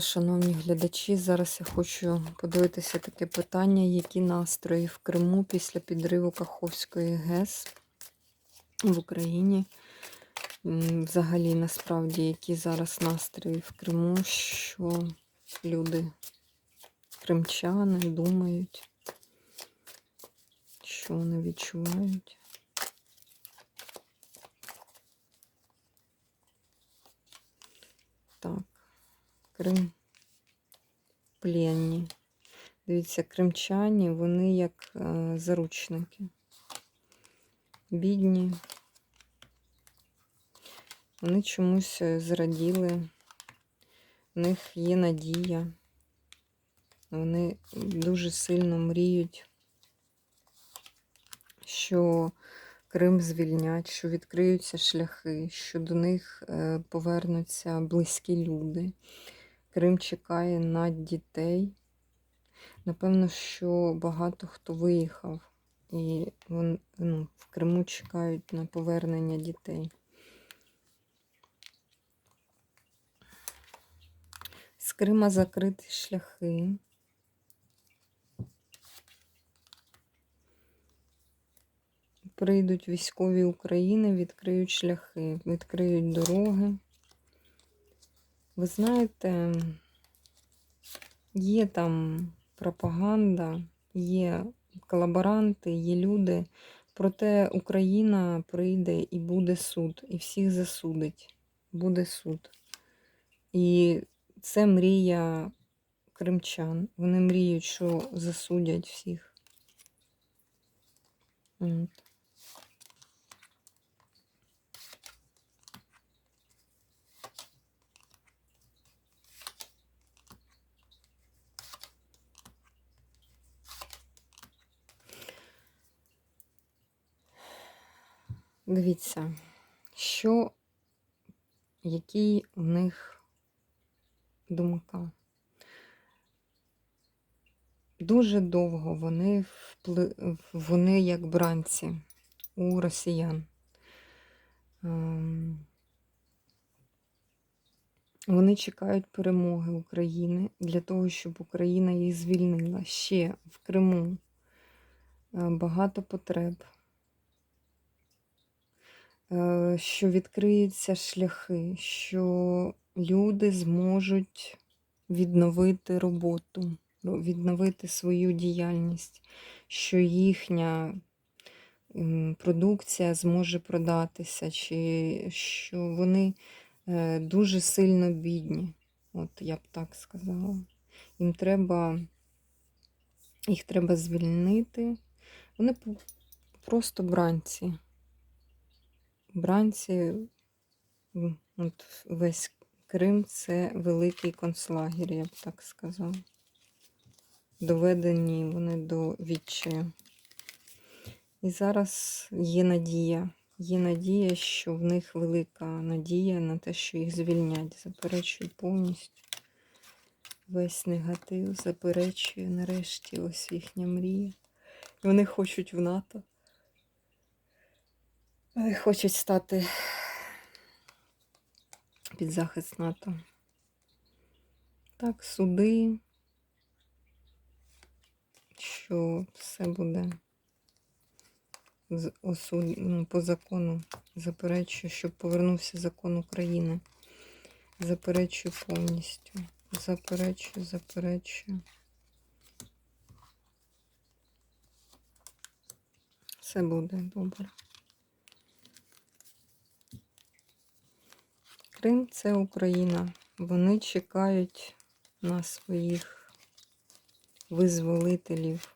Шановні глядачі, зараз я хочу подивитися таке питання, які настрої в Криму після підриву Каховської ГЕС в Україні. Взагалі, насправді, які зараз настрої в Криму, що люди, кримчани, думають, що вони відчувають. Так. Крим пленні. Дивіться, кримчані, вони як е, заручники. Бідні. Вони чомусь е, зраділи. В них є надія. Вони дуже сильно мріють, що Крим звільнять, що відкриються шляхи, що до них е, повернуться близькі люди. Крим чекає на дітей. Напевно, що багато хто виїхав, і вон, ну, в Криму чекають на повернення дітей. З Крима закриті шляхи. Прийдуть військові України, відкриють шляхи, відкриють дороги. Ви знаєте, є там пропаганда, є колаборанти, є люди. Проте Україна прийде і буде суд, і всіх засудить. Буде суд. І це мрія кримчан. Вони мріють, що засудять всіх. От. Дивіться, що, які в них думка. Дуже довго вони впли... вони як бранці у росіян. Ем, Вони чекають перемоги України для того, щоб Україна їх звільнила. Ще в Криму е, багато потреб. Е, що відкриються шляхи, що люди зможуть відновити роботу, ну, відновити свою діяльність, що їхня продукція зможе продатися, чи що вони е, дуже сильно бідні. От я б так сказала. Їм треба, їх треба звільнити. Вони просто бранці бранці, от весь Крим це великий концлагер, я б так сказала. Доведені вони до відчаю. І зараз є надія. Є надія, що в них велика надія на те, що їх звільнять. Заперечую повністю весь негатив, заперечує нарешті ось їхня мрія. І вони хочуть в НАТО. Хочуть стати під захист НАТО. Так, суди, що все буде з- осуд... ну, по закону. Заперечую, щоб повернувся закон України. Заперечую повністю. Заперечую, заперечую. Все буде добре. Крим це Україна. Вони чекають на своїх визволителів.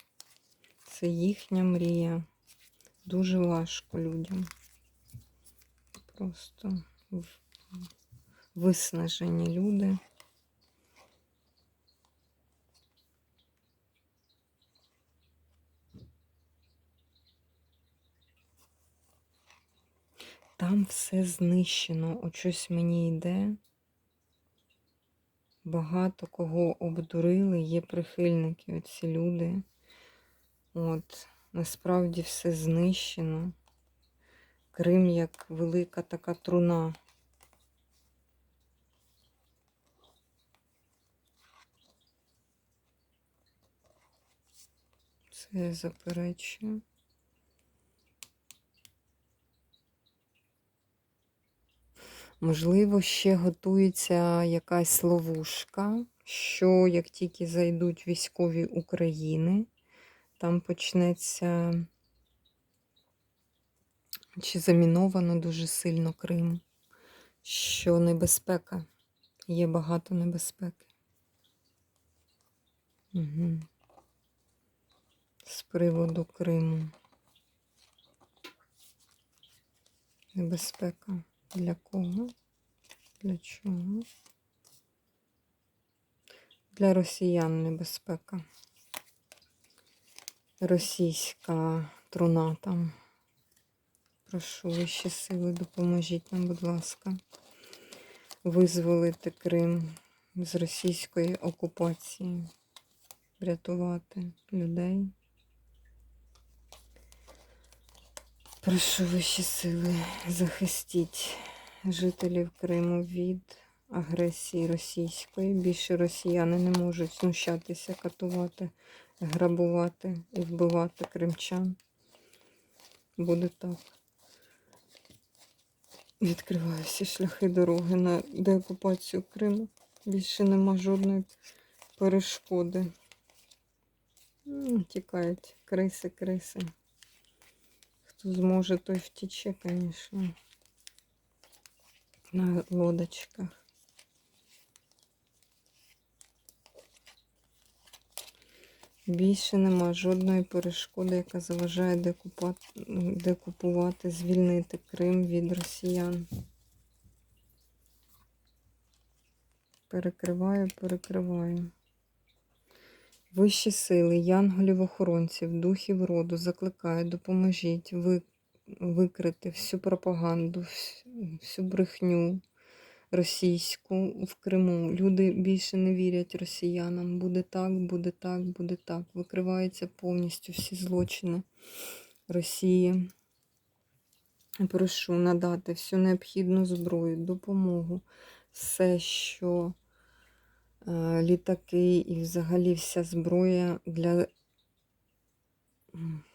Це їхня мрія. Дуже важко людям. Просто виснажені люди. Там все знищено. От щось мені йде. Багато кого обдурили, є прихильники, оці люди. От, насправді все знищено. Крим як велика така труна. Це я заперечую. Можливо, ще готується якась ловушка, що як тільки зайдуть військові України, там почнеться чи заміновано дуже сильно Крим, що небезпека, є багато небезпеки. Угу. З приводу Криму. Небезпека. Для кого? Для чого? Для росіян небезпека. Російська труна там. Прошу вищі сили, допоможіть нам, будь ласка, визволити Крим з російської окупації, врятувати людей. Прошу вищі сили, захистіть жителів Криму від агресії російської. Більше росіяни не можуть знущатися, катувати, грабувати і вбивати кримчан. Буде так. Відкриваю всі шляхи дороги на деокупацію Криму. Більше нема жодної перешкоди. Тікають криси, криси. Зможе, той втіче, звісно. На лодочках. Більше нема жодної перешкоди, яка заважає декупати, декупувати, звільнити Крим від росіян. Перекриваю, перекриваю. Вищі сили, янголів-охоронців, духів роду закликаю, допоможіть ви, викрити всю пропаганду, всю, брехню російську в Криму. Люди більше не вірять росіянам. Буде так, буде так, буде так. Викриваються повністю всі злочини Росії. Прошу надати всю необхідну зброю, допомогу, все, що літаки і взагалі вся зброя для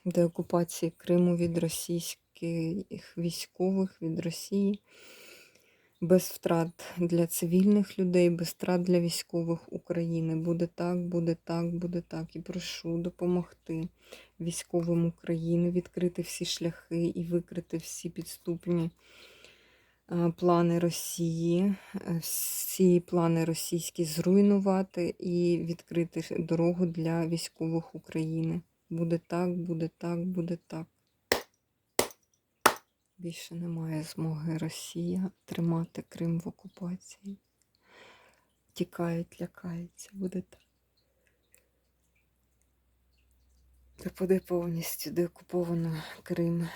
деокупації Криму від російських військових, від Росії без втрат для цивільних людей, без втрат для військових України. Буде так, буде так, буде так. І прошу допомогти військовим України відкрити всі шляхи і викрити всі підступні е, плани Росії, е, всі плани російські зруйнувати і відкрити дорогу для військових України. Буде так, буде так, буде так. Більше немає змоги Росія тримати Крим в окупації. Тікають, лякаються, буде так. Та буде повністю деокуповано Крим,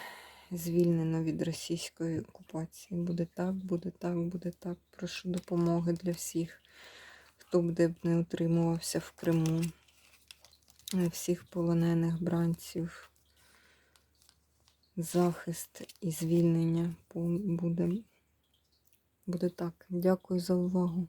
звільнено від російської окупації. Буде так, буде так, буде так. Прошу допомоги для всіх, хто б де б не утримувався в Криму, е, всіх полонених бранців захист і звільнення буде, буде так. Дякую за увагу.